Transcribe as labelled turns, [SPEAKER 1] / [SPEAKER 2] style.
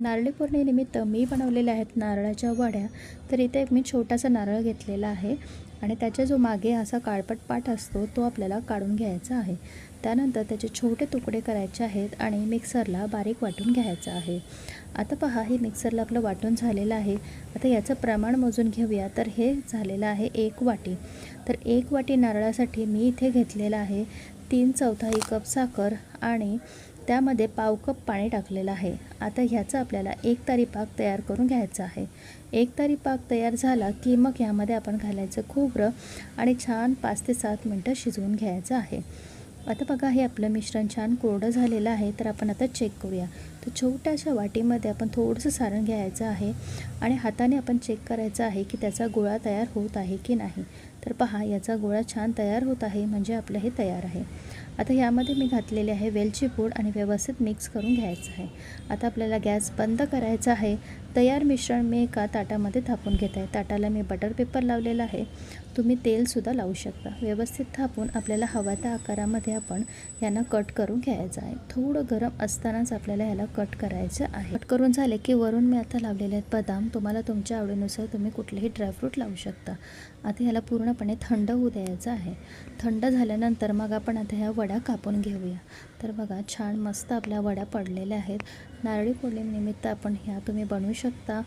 [SPEAKER 1] नारळी पौर्णिमेनिमित्त मी बनवलेल्या आहेत नारळाच्या वड्या. तर इथे मी छोटासा नारळ घेतलेला आहे आणि त्याच्या जो मागे असा काळपट पाट असतो तो आपल्याला काढून घ्यायचा आहे. त्यानंतर त्याचे छोटे तुकडे करायचे आहेत आणि मिक्सरला बारीक वाटून घ्यायचं आहे. आता पहा हे मिक्सरला आपलं वाटून झालेलं आहे. आता याचं प्रमाण मोजून घेऊया. तर हे झालेलं आहे एक वाटी. तर एक वाटी नारळासाठी मी इथे घेतलेलं आहे तीन चौथाई कप साखर आणि त्यामध्ये पाव कप पाणी टाकलेलं आहे. आता ह्याचा आपल्याला एक तारी पाक तयार करून घ्यायचा आहे. एक तारी पाक तयार झाला की मग ह्यामध्ये आपण घालायचं खोबरं आणि छान पाच ते सात मिनटं शिजवून घ्यायचं आहे. आता बघा हे आपलं मिश्रण छान कोरडं झालेलं आहे तर आपण आता चेक करूया. तर छोट्याशा वाटीमध्ये आपण थोडंसं सारण घ्यायचं आहे आणि हाताने आपण चेक करायचं आहे की त्याचा गोळा तयार होत आहे की नाही. तर पहा याचा गोळा छान तयार होत आहे म्हणजे आपलं हे तयार आहे. आता यामध्ये मी घातलेले आहे वेलची पूड आणि व्यवस्थित मिक्स करून घ्यायचं आहे. आता आपल्याला गॅस बंद करायचा आहे. तयार मिश्रण मी एका ताटामध्ये थापून घेत आहे. ताटाला मी बटर पेपर लावलेला आहे. तुम्ही तेलसुद्धा लावू शकता. व्यवस्थित थापून आपल्याला हवा त्या आकारामध्ये आपण यांना कट करून घ्यायचं आहे. थोडं गरम असतानाच आपल्याला ह्याला कट करायचं आहे. कट करून झाले की वरून मी आता लावलेले आहेत बदाम. तुम्हाला तुमच्या आवडीनुसार तुम्ही कुठलेही ड्रायफ्रूट लावू शकता. आता ह्याला पूर्णपणे थंड होऊ द्यायचं आहे. थंड झाल्यानंतर मग आपण आता ह्या वड्या कापून घेऊया. तर बघा छान मस्त आपल्या वड्या पडलेल्या आहेत. नारळी पौर्णिमेनिमित्त आपण ह्या तुम्ही बनवू शकता.